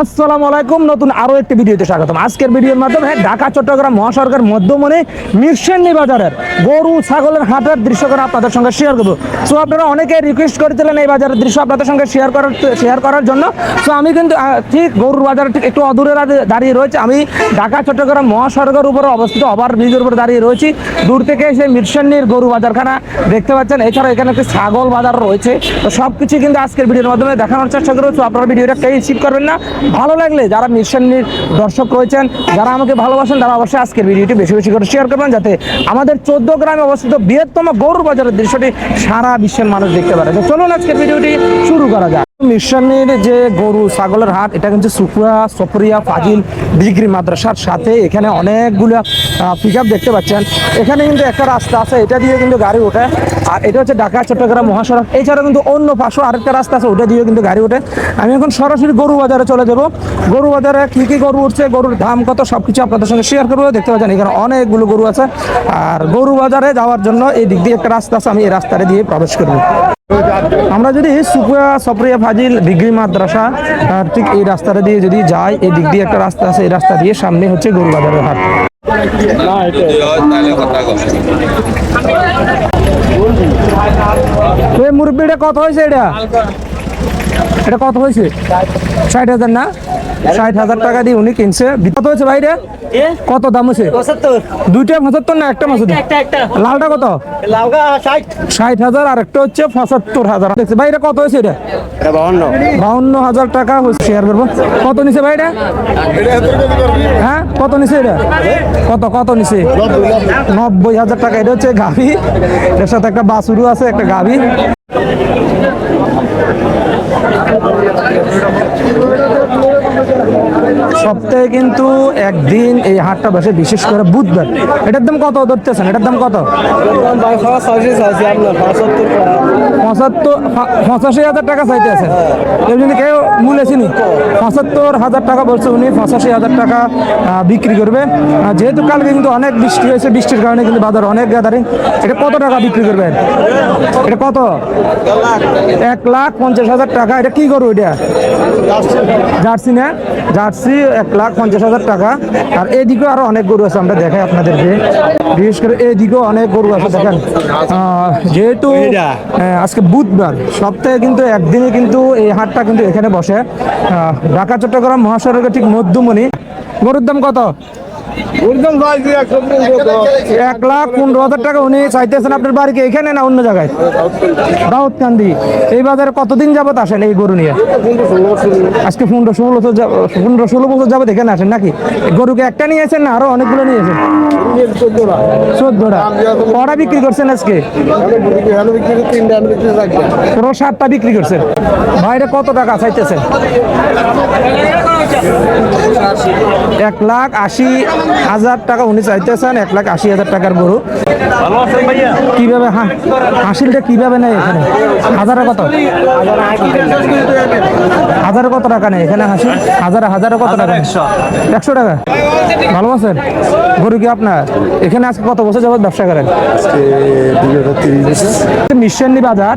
আসসালামু আলাইকুম, নতুন আরও একটি ভিডিওতে স্বাগতম। আজকের ভিডিওর মাধ্যমে ঢাকা, চট্টগ্রাম মহাসড়কের মধ্যমনে মিরসেন্নি বাজারের গরু, ছাগলের হাটের দৃশ্য করে আপনাদের সঙ্গে শেয়ার করব। সো আপনারা অনেকে রিকোয়েস্ট করেছিলেন এই বাজারের দৃশ্য আপনাদের সঙ্গে শেয়ার করার শেয়ার করার জন্য। সো আমি কিন্তু ঠিক গরুর বাজার ঠিক একটু অদূরে দাঁড়িয়ে রয়েছে। আমি ঢাকা, চট্টগ্রাম মহাসড়কের উপরে অবস্থিত ওভার ব্রিজের উপরে দাঁড়িয়ে রয়েছি। দূর থেকে সেই মিরসেন্নির গরু বাজারখানা দেখতে পাচ্ছেন। এছাড়া এখানে একটি ছাগল বাজার রয়েছে। তো সব কিছু কিন্তু আজকের ভিডিওর মাধ্যমে দেখানোর চেষ্টা করব। তো আপনারা ভিডিওটা কেউ স্কিপ করবেন না। ভালো লাগলে যারা মিরসেন্নির দর্শক রয়েছেন, যারা আমাকে ভালোবাসেন, তারা অবশ্যই আজকের ভিডিওটি বেশি বেশি করে শেয়ার করবেন যাতে আমাদের চোদ্দ গ্রামে অবস্থিত বৃহত্তম গরুর বাজারের দৃশ্যটি সারা বিশ্বের মানুষ দেখতে পারে। তো চলুন আজকের ভিডিওটি শুরু করা যাক। মিরসানির যে গরু, ছাগলের হাট, এটা কিন্তু সুপুরা সফরিয়া, ফাজিল ডিগ্রি মাদ্রাসার সাথে এখানে অনেকগুলো পিক দেখতে পাচ্ছেন। এখানে কিন্তু একটা রাস্তা আছে, এটা দিয়ে কিন্তু গাড়ি ওঠে। আর এটা হচ্ছে ঢাকা, চট্টগ্রাম, মহাসড়ক। এছাড়া কিন্তু অন্য পাশেও আরেকটা রাস্তা আছে, ওটা দিয়ে কিন্তু গাড়ি ওঠে। আমি এখন সরাসরি গরু বাজারে চলে যাব। গরু বাজারে কী কী গরু উঠছে, গরুর দাম কত সব কিছু আপনাদের সঙ্গে শেয়ার করব। দেখতে পাচ্ছেন, এখানে অনেকগুলো গরু আছে। আর গরু বাজারে যাওয়ার জন্য এই দিক দিয়ে একটা রাস্তা আছে, আমি এই রাস্তাটা দিয়ে প্রবেশ করব। আমরা যদি সুপুয়া সপ্রিয়া, ফাজিল, ডিগ্রি মাদ্রাসা ঠিক এই রাস্তাটা দিয়ে যদি যাই, এই দিক দিয়ে একটা রাস্তা আছে, এই রাস্তা দিয়ে সামনে হচ্ছে গরু বাজারের হাট মুরব্বিটা কত হয়েছে এটা? এটা কত হয়েছে? ষাট হাজার না? ষাট হাজার টাকা দিয়ে উনি কিনছে। কত হয়েছে ভাই রে? কত দাম হয়েছে? দুইটা পঁচাত্তর না একটা একটা লালটা কত? ষাট। হাজার আর একটা হচ্ছে পঁচাত্তর হাজার। দেখছে এটা কত হয়েছে এটা? এটা বাউন্ন। হাজার টাকা হয়েছে। শেয়ার করব। কত নিছে এটা? হ্যাঁ কত নিছে এটা? কত কত নিছে? নব্বই হাজার টাকা। এটা হচ্ছে গাভি। এর সাথে একটা বাসুরু আছে একটা গাভি। সপ্তাহে কিন্তু একদিন এই হাটটা বসে, বিশেষ করে বুধবার। এটার দাম কত ধরতেছেন? এটার দাম কত? পঁচাত্তর পঁচাশি হাজার টাকা চাইতে আছেন যদি কেউ মূল আসেনি পঁচাত্তর হাজার টাকা বলছে উনি পঁচাশি হাজার টাকা বিক্রি করবে। যেহেতু কালকে কিন্তু অনেক বৃষ্টি হয়েছে বৃষ্টির কারণে কিন্তু বাজার অনেক গ্যাদারিং এটা কত টাকা বিক্রি করবেন এটা কত? এক লাখ পঞ্চাশ হাজার টাকা। এটা কি করব এটা? জার্সি না? জার্সি এক লাখ পঞ্চাশ হাজার টাকা। আর এদিকেও আরও অনেক গরু আছে আমরা দেখাই আপনাদেরকে। বিশেষ করে এদিকেও অনেক গরু আছে দেখেন। যেহেতু আজকে বুধবার। সপ্তাহে কিন্তু একদিনে কিন্তু এই হাটটা কিন্তু এখানে বসে। ঢাকা, চট্টগ্রাম, মহাসড়কের ঠিক মধ্যমণি। গরুর দাম কত? এক লাখ পনেরো হাজার টাকা। উনি চাইতেছেন আপনার বাড়িকে এখানে না অন্য জায়গায়? দাউদকান্দি এই বাজারে কতদিন যাবত আসেন এই গরু নিয়ে? আজকে পনেরো ষোলো পনেরো ষোলো বছর যাবত এখানে আসেন নাকি? গরুকে একটা নিয়েছেন না আরও অনেকগুলো নিয়েছেন চোদ্দটা। কটা বিক্রি করছেন আজকে? পুরো সাতটা বিক্রি করছেন। বাইরে কত টাকা চাইতেছেন? এক লাখ আশি হাজার টাকা উনি চাইতেছেন, এক লাখ আশি হাজার টাকার গরু। কীভাবে হাসিলটা কীভাবে নেয় এখানে? হাজারে কত? হাজারে কত টাকা নেই এখানে হাসি হাজারে হাজারে কত টাকা একশো টাকা। ভালো আছেন? গরু কি আপনার? এখানে আজকে কত বছর যাবত ব্যবসা করেন? মিশান্নি বাজার,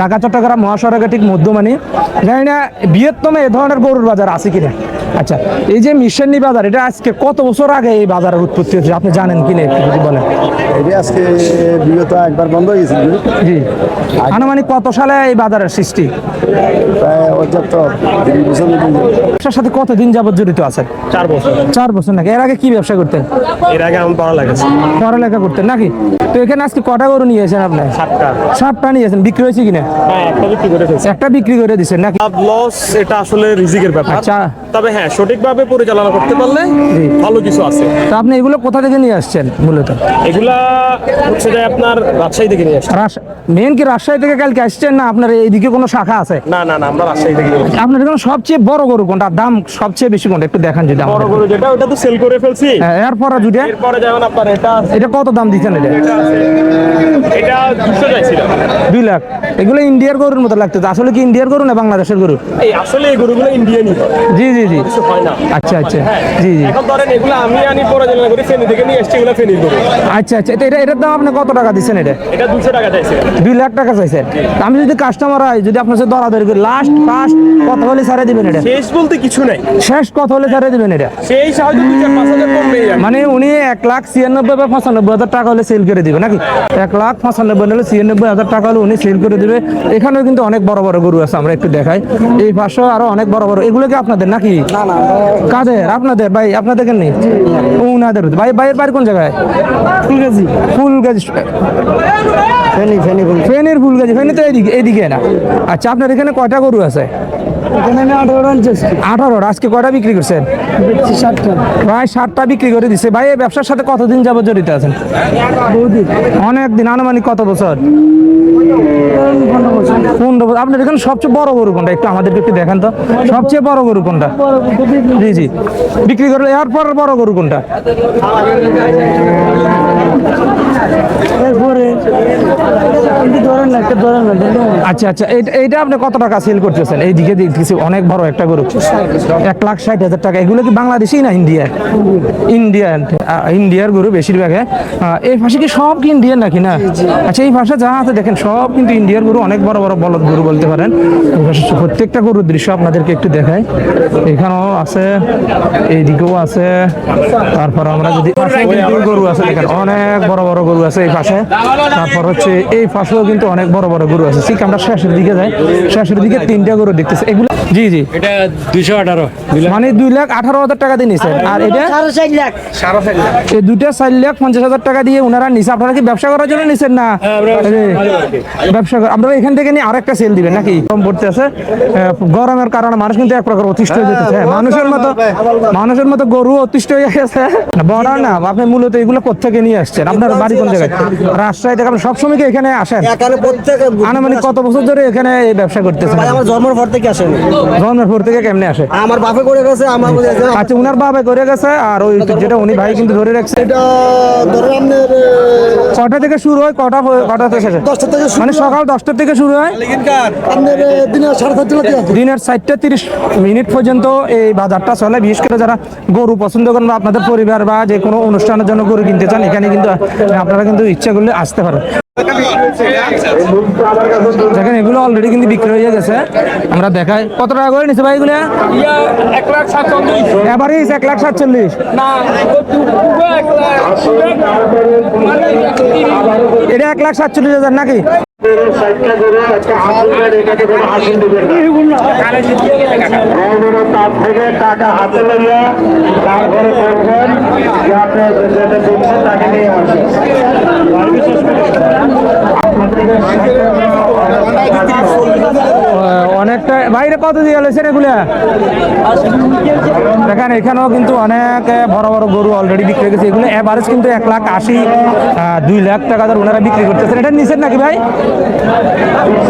ঢাকা, চট্টগ্রাম মহাসড়কের ঠিক মধ্যমানি। জানি না, বৃহত্তম এ ধরনের গরুর বাজার আছে কিনা। আচ্ছা এই যে মিশান্নি বাজার এটা আজকে কত বছর আগে এই বাজারের উৎপত্তি হচ্ছে আপনি জানেন কিনা একটু যদি বলেন। এটা আজকে বিগত একবার বন্ধ হয়ে গেছিল জি। আনুমানিক কত সালে এই বাজারের সৃষ্টি? ব্যবসার সাথে কতদিন যাবত জড়িত আছেন? চার বছর। চার বছর নাকি? এর আগে কি ব্যবসা করতেন? এর আগে আমি পড়া লাগেছে পড়ালেখা করতেন নাকি? তো এখানে আজকে কটা গরু নিয়েছেন আপনি? সাতটা। সাতটা নিয়েছেন বিক্রি হয়েছে কিনা? হ্যাঁ একটা বিক্রি করে দিয়েছেন একটা বিক্রি করে দিচ্ছেন নাকি? লস এটা আসলে রিজিকের ব্যাপার। আচ্ছা। তবে হ্যাঁ সঠিকভাবে পরিচালনা করতে পারলে ভালো কিছু আছে। তো আপনি এগুলো কোথা থেকে নিয়ে আসছেন মূলত? এগুলা হচ্ছে যে আপনার রাজশাহী থেকে নিয়ে আসছি। রাস মেন কি রাজশাহী থেকে কালকে আসছেন না আপনার এইদিকে কোনো শাখা আছে? না না না আমরা রাজশাহী থেকে আপনার এখানে সবচেয়ে বড় গরু কোনটা? দাম সবচেয়ে বেশি কোনটা? একটু দেখান যদি বড় গরু যেটা ওটা তো সেল করে ফেলছি। হ্যাঁ, এরপরে যদি এরপরে যেমন আপনার এটা এটা কত দাম দিচ্ছেন এটা? এটা দুশো চাইছিলাম। দুই লাখ। এগুলো ইন্ডিয়ার গরুর মতো লাগতেছে। আসলে কি ইন্ডিয়ার গরু না বাংলাদেশের গরু? এই আসলে এই গরুগুলো ইন্ডিয়ানই জি জি জি। কিছু হয় না। আচ্ছা আচ্ছা। জি জি। এখন ধরেন এগুলো আমি আনি পরিচালনা করি ফেনি থেকে নিয়ে এসছি এগুলো ফেনির গরু। আচ্ছা আচ্ছা। এটা এটার দাম আপনি কত টাকা দিচ্ছেন এটা? এটা দুশো টাকা চাইছে। দুই লাখ টাকা চাইছেন আমি যদি কাস্টমার হয় যদি আপনার সাথে দরাদরি করি লাস্ট ফার্স্ট কত হলে ছাড়ে দিবেন এটা। শেষ বলতে কিছু নাই। শেষ কত হলে ছাড়ে দিবেন এটা। সেই সাহায্য দুই চার পাঁচ হাজার কমবেই মানে উনি এক লাখ ছিয়ানব্বই বা পঁচানব্বই হাজার টাকা হলে সেল করে দিবে নাকি? এক লাখ পঁচানব্বই হলে ছিয়ানব্বই হাজার টাকা হলে উনি সেল করে দিবে। এখানেও কিন্তু অনেক বড় বড় গরু আছে আমরা একটু দেখাই। এই পাশেও আরও অনেক বড় বড়। এগুলো কি আপনাদের নাকি? কাদের? আপনাদের? ভাই আপনাদের কেন নেই উনাদের ভাই ভাইয়ের বাড়ি কোন জায়গায়? ফুলগাজি। ফুলগাজি ফেনি ফেনি ফেনির ফুলগাজি। ফেনি তো এদিকে এদিকে না। আচ্ছা আপনার এখানে কয়টা গরু আছে? আঠারো রান চেয়েছি আঠারো আজকে কয়টা বিক্রি করছেন? প্রায় ষাটটা। বিক্রি করে দিছে। ভাই এই ব্যবসার সাথে কতদিন যাবত জড়িত আছেন? অনেক দিন আনুমানিক কত বছর? পনেরো বছর। আপনার এখানে সবচেয়ে বড় গরু কোনটা? একটু আমাদেরকে একটু দেখান তো। সবচেয়ে বড় গরু কোনটা? জি জি। বিক্রি করলে এরপর বড় গরু কোনটা? আচ্ছা আচ্ছা। এইটা- এইটা আপনি কত টাকা সেল করতেছেন? এইদিকে দেখতেছি অনেক বড় একটা গরু এক লাখ ষাট হাজার টাকা। এগুলো কি বাংলাদেশি না ইন্ডিয়ার ইন্ডিয়ান ইন্ডিয়ার গরু বেশিরভাগ হ্যাঁ। এই পাশে কি সব কি ইন্ডিয়ান নাকি না? আচ্ছা এই পাশে যা আছে দেখেন সব কিন্তু ইন্ডিয়ার গরু অনেক বড় বড় বলদ গরু বলতে পারেন। প্রত্যেকটা গরুর দৃশ্য আপনাদেরকে একটু দেখাই। এখানেও আছে এইদিকেও আছে। তারপর আমরা যদি গরু আছে দেখেন অনেক বড় বড় গরু আছে এই পাশে। তারপর হচ্ছে এই পাশেও কিন্তু অনেক বড় বড় গরু আছে। ঠিক আমরা শেষের দিকে যাই। শেষের দিকে তিনটা গরু দেখতেছি। এগুলো জি জি। এটা দুইশো আঠারো। মানে দুই লাখ আঠারো হাজার টাকা দিয়ে নিছেন আর এটা? সাড়ে চার লাখ। এই দুইটা চার লাখ পঞ্চাশ হাজার টাকা দিয়ে ওনারা নিছে। আপনারা কি ব্যবসা করার জন্য নিছেন না? ব্যবসা কর- আপনারা এখান থেকে নিয়ে আরেকটা সেল দিবেন নাকি? কম পড়তে আছে গরমের কারণে মানুষ কিন্তু এক প্রকার অতিষ্ঠ হয়ে যেতেছে হ্যাঁ, মানুষের মতো মানুষের মতো গরু অতিষ্ঠ হয়ে গেছে। বড় না আপনি মূলত এগুলো কোথেকে নিয়ে আসছেন? আপনার বাড়ি কোন জায়গায়? রাজশাহী থেকে আপনি সবসময় কি এখানে আসেন? এখানে প্রত্যেকে আনুমানিক কত বছর ধরে এখানে এই ব্যবসা করতেছেন? ভাই আমার জন্মের পর থেকে আসেনি। থেকে কেমনে আসে? আমার বাপে করে গেছে আমার আচ্ছা উনার বাবা করে গেছে আর ওই যেটা উনি ভাই কিন্তু ধরে রাখছে। এটা ধরেন কটা থেকে শুরু হয়? কটা কটা থেকে শেষ? দশটা থেকে মানে সকাল দশটা থেকে শুরু হয়? আপনার সাড়ে সাতটা দিনের চারটে তিরিশ মিনিট পর্যন্ত এই বাজারটা চলে। বিশেষ করে যারা গরু পছন্দ করেন বা আপনাদের পরিবার বা যে কোনো অনুষ্ঠানের জন্য গরু কিনতে চান এখানে কিন্তু আপনারা কিন্তু ইচ্ছা করলে আসতে পারেন। দেখেন এগুলো অলরেডি কিন্তু বিক্রি হয়ে গেছে। আমরা দেখাই। কত টাকা করে নিছে ভাই এগুলো? এক লাখ সাতচল্লিশ। এভারেজ এক লাখ সাতচল্লিশ। এটা এক লাখ সাতচল্লিশ হাজার নাকি? তার থেকে টাকা হাতে লইয়া তারপরে বলবেন যে আপনি যেটা দিচ্ছেন তাকে নিয়ে আহ, অনেকটা বাইরে কত দিয়ে গেলেছেন এগুলা? দেখেন এখানেও কিন্তু অনেক বড় বড় গরু অলরেডি বিক্রি হয়ে গেছে। এগুলো এভারেজ কিন্তু এক লাখ আশি দুই লাখ টাকা ধরে ওনারা বিক্রি করতেছেন। এটা নিছেন নাকি ভাই?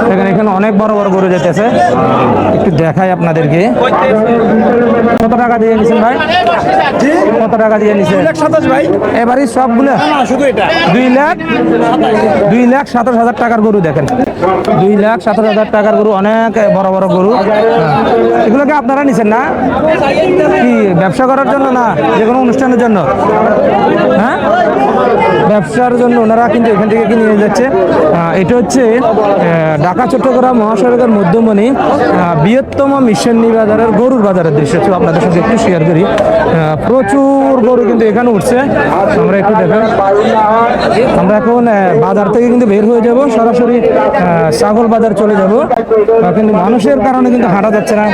দেখেন এখানে অনেক বড় বড় গরু যেতেছে। একটু দেখাই আপনাদেরকে। কত টাকা দিয়ে নিছেন ভাই? কত টাকা দিয়ে নিছেন? ভাই। এবারে সবগুলো? শুধু এটা। দুই লাখ? দুই লাখ সাতাশ হাজার টাকার গরু দেখেন। দুই লাখ সাতাশ হাজার টাকার গরু অনেক বড় বড় গরু। এগুলোকে আপনারা নিছেন না? কি, ব্যবসা করার জন্য না যে কোনো অনুষ্ঠানের জন্য? হ্যাঁ? ব্যবসার জন্য ওনারা কিন্তু এখান থেকে কিনে নিয়ে যাচ্ছে। এটা হচ্ছে ঢাকা, চট্টগ্রাম মহাসড়কের মধ্যমণি বৃহত্তম মিশনী বাজারের গরুর বাজারের দৃশ্য। ছিল আপনাদের সাথে একটু শেয়ার করি। প্রচুর গরু কিন্তু এখানে উঠছে। আমরা একটু দেখেন আমরা এখন বাজার থেকে কিন্তু বের হয়ে যাব। সরাসরি ছাগল বাজার চলে যাব। কিন্তু মানুষের কারণে কিন্তু হাঁটা যাচ্ছে না।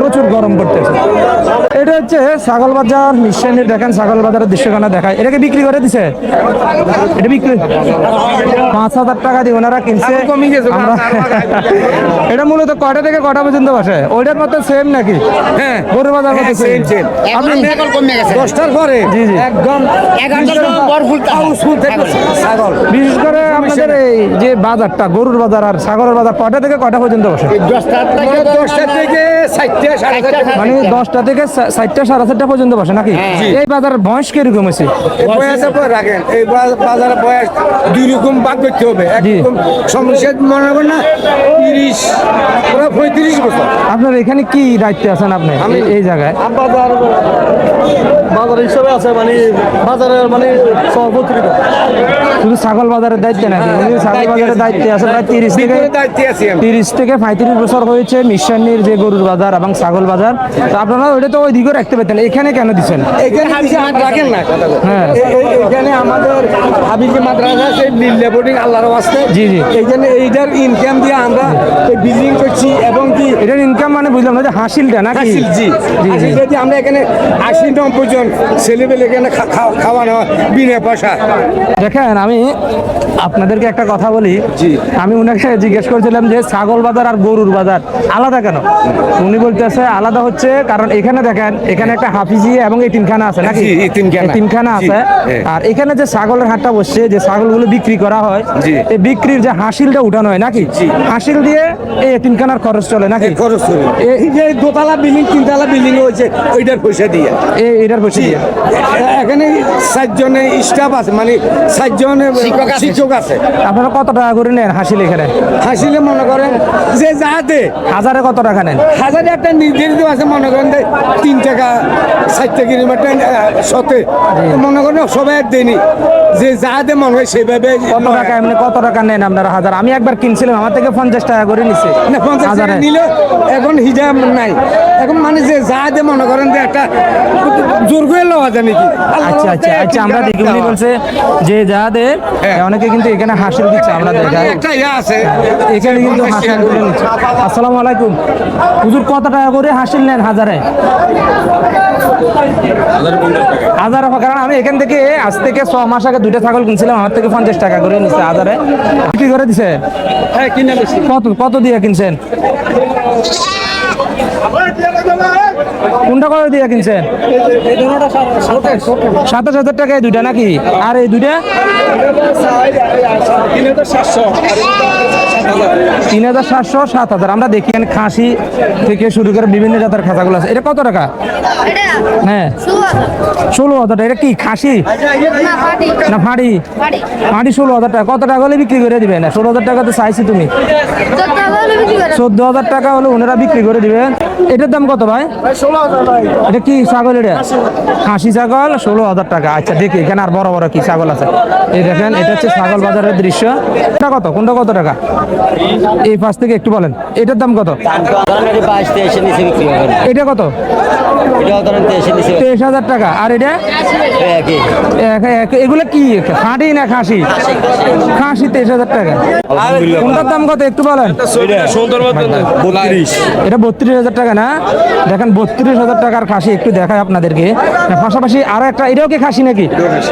প্রচুর গরম পড়তেছে। এটা হচ্ছে ছাগল বাজার মিশনে দেখেন ছাগল বাজারের দৃশ্যখানা দেখায়। এটাকে বিক্রি করে দিছে? এটা বিক্রি? পাঁচ হাজার টাকা দিয়ে ওনারা কিনছে। এটা মূলত কটা থেকে কটা পর্যন্ত বসে? ওইটার মতো সেম নাকি? হ্যাঁ। গরু বাজার মতো সেম সেম আপনি দশটার পরে জি জি। একদম ছাগল। বিশেষ করে আপনাদের এই যে বাজারটা গরুর বাজার আর ছাগলের বাজার কটা থেকে কটা পর্যন্ত বসে? দশটা থেকে দশটা থেকে মানে দশটা থেকে চারটা সাড়ে চারটা পর্যন্ত বসে নাকি? এই বাজারের বয়স কীরকম পরে রাখেন এই বয়স দুই রকম ভাগ করতে হবে। সমস্যা মনে করেন না তিরিশ ওরা পঁয়ত্রিশ বছর। আপনার এখানে কি দায়িত্বে আছেন আপনি? এই- জায়গায়। বাজার বাজার হিসাবে আছে মানে বাজারের মানে সভাপতি শুধু ছাগল বাজারের দায়িত্বে নাকি? ছাগল বাজারের দায়িত্বে আছেন প্রায় তিরিশ থেকে আছি তিরিশ থেকে পঁয়ত্রিশ বছর হয়েছে মিশানির যে গরুর বাজার এবং ছাগল বাজার। তো আপনারা ওইটা তো রাখতে এখানে কেন দিচ্ছেন এখানে রাখেন না হ্যাঁ। এখানে আমাদের হাবিজি মাদ্রাসা আছে নীলে বোর্ডিং আল্লাহর ওয়াস্তে জি, জি। এইখানে এইটার ইনকাম দিয়ে আমরা বিল্ডিং করছি এবং কি এটার ইনকাম মানে বুঝলাম না যে হাসিলটা হাসিল জি। জি। যদি আমরা এখানে আশি নব্বই জন ছেলেবেলে এখানে খাওয়ানো হয় বিনা পয়সা। দেখেন আমি আপনাদেরকে একটা কথা বলি। আমি উনাকে জিজ্ঞেস করছিলাম যে ছাগল বাজার আর গরুর বাজার আলাদা কেন? উনি বলতেছে আলাদা হচ্ছে কারণ এখানে দেখেন এখানে একটা হাফিজি এবং এই তিনখানা আছে নাকি? তিনখানা। আছে। আর এখানে যে ছাগলের হাটটা বসছে যে ছাগলগুলো বিক্রি করা হয় এই বিক্রির যে হাসিলটা উঠানো হয় নাকি? হাসিল দিয়ে এই তিনখানার খরচ চলে নাকি? খরচ চলে। এই যে দোতলা বিল্ডিং তিনতলা বিল্ডিং হয়েছে ওইটার পয়সা দিয়ে। এই এটার পয়সা দিয়ে। এখানে চারজনে স্টাফ আছে মানে চারজন শিক্ষক আছে। আপনারা কত টাকা করে নেন হাসিল এখানে? হাসিলে মনে করেন যে যাতে হাজারে কত টাকা নেন? হাজারে একটা নির্ধারিত আছে মনে করেন তিন টাকা ষাট টাকা কিলোমিটার সতে মনে করেন সবাই আর দেয়নি। যে যাতে মনে হয় সেভাবে কত টাকা এমনি কত টাকা নেন আপনারা? হাজার। আমি একবার কিনছিলাম আমার থেকে পঞ্চাশ টাকা করে নিছে। না পঞ্চাশ টাকা নিলে এখন হিজাব নাই। এখন মানে যে যাতে মনে করেন যে একটা জোর করে লওয়া যায় নাকি? আচ্ছা আচ্ছা আচ্ছা আমরা দেখি উনি বলছে যে যা দে হ্যাঁ। অনেকে কিন্তু এখানে হাসিল দিচ্ছে আমরা দেখাই। একটা ইয়া আছে। এখানে কিন্তু হাসিল আসসালামু আলাইকুম। হুজুর কত টাকা করে হাসিল নেন হাজারে? হাজার কারণ আমি এখান থেকে আজ থেকে ছ মাস আগে দুইটা ছাগল কিনছিলাম আমার থেকে পঞ্চাশ টাকা করে নিচ্ছে হাজারে বিক্রি করে দিছে? হ্যাঁ কত কত দিয়ে কিনছেন? কোনটা কত দিয়ে কিনছেন? সাতাশ হাজার টাকায় দুইটা নাকি? আর এই দুইটা? তিন হাজার সাতশো সাত হাজার। আমরা দেখি খাসি থেকে শুরু করে বিভিন্ন জাতের খাঁচাগুলো আছে। এটা কত টাকা? হ্যাঁ। ষোলো হাজার টাকা। এটা কি খাসি? না ফাঁড়ি? ফাঁড়ি ষোলো হাজার টাকা। কত টাকা হলে বিক্রি করে দিবে না ষোলো হাজার টাকা তো চাইছি তুমি। চোদ্দ হাজার টাকা হলে ওনারা বিক্রি করে দিবেন। এটার দাম কত ভাই? এটা কি ছাগল এটা? খাসি। ছাগল ষোলো হাজার টাকা। আচ্ছা দেখি এখানে আর বড় বড় কি ছাগল আছে? এই দেখেন এটা হচ্ছে ছাগল বাজারের দৃশ্য। এটা কত? কোনটা কত টাকা? এই পাশ থেকে একটু বলেন। এটার দাম কত? এটি কত? তেইশ হাজার টাকা। আর এটা? এগুলো কি? খাঁটি না খাসি? খাসি তেইশ হাজার টাকা। কোনটার দাম কত? একটু বলেন। এটা বত্রিশ হাজার টাকা না? দেখেন বত্রিশ হাজার টাকার খাসি একটু দেখায় আপনাদেরকে। পাশাপাশি আর একটা এটাও কি খাসি নাকি?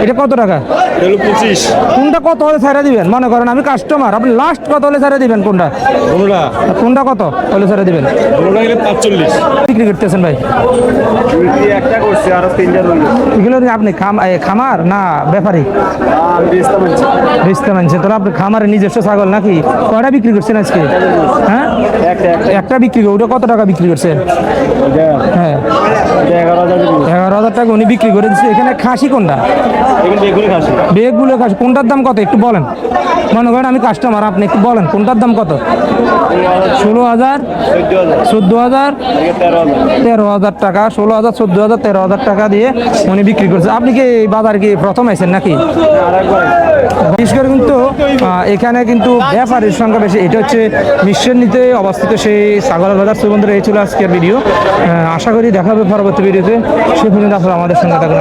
এটা কত টাকা? পঁচিশ। কোনটা কত হলে ছেড়ে দিবেন? মনে করেন আমি কাস্টমার আপনি লাস্ট কত হলে ছেড়ে দিবেন কোনটা? কোনটা কত হলে ছেড়ে দিবেন? বিক্রি করতেছেন ভাই? এগুলো আপনি খামার না ব্যাপারী? বেচতে মানছেন তাহলে আপনি খামারের নিজস্ব ছাগল নাকি? কয়টা বিক্রি করছেন আজকে? হ্যাঁ? একটা বিক্রি করে ওটা কত টাকা বিক্রি করছেন হ্যাঁ। এগারো হাজার টাকা। উনি বিক্রি করে দিচ্ছে এখানে খাসি কোনটা? বেগুনি খাসি। কোনটার দাম কত? একটু বলেন। মনে করেন আমি কাস্টমার আপনি একটু বলেন। কোনটার দাম কত? ষোলো হাজার। চোদ্দ হাজার। তেরো হাজার টাকা, ষোলো হাজার, চোদ্দ হাজার, তেরো হাজার টাকা দিয়ে উনি বিক্রি করছে। আপনি কি এই বাজার কি প্রথম আছেন নাকি? বিশেষ কিন্তু এখানে কিন্তু ব্যাপারের সংখ্যা বেশি। এটা হচ্ছে মিশ্রের নিতে অবস্থিত সেই সাগরের বাজার। সুবন্ধুরা এই ছিল আজকের ভিডিও। আশা করি দেখাবে পরবর্তী ভিডিওতে। সে পর্যন্ত আমাদের সঙ্গে থাকুন।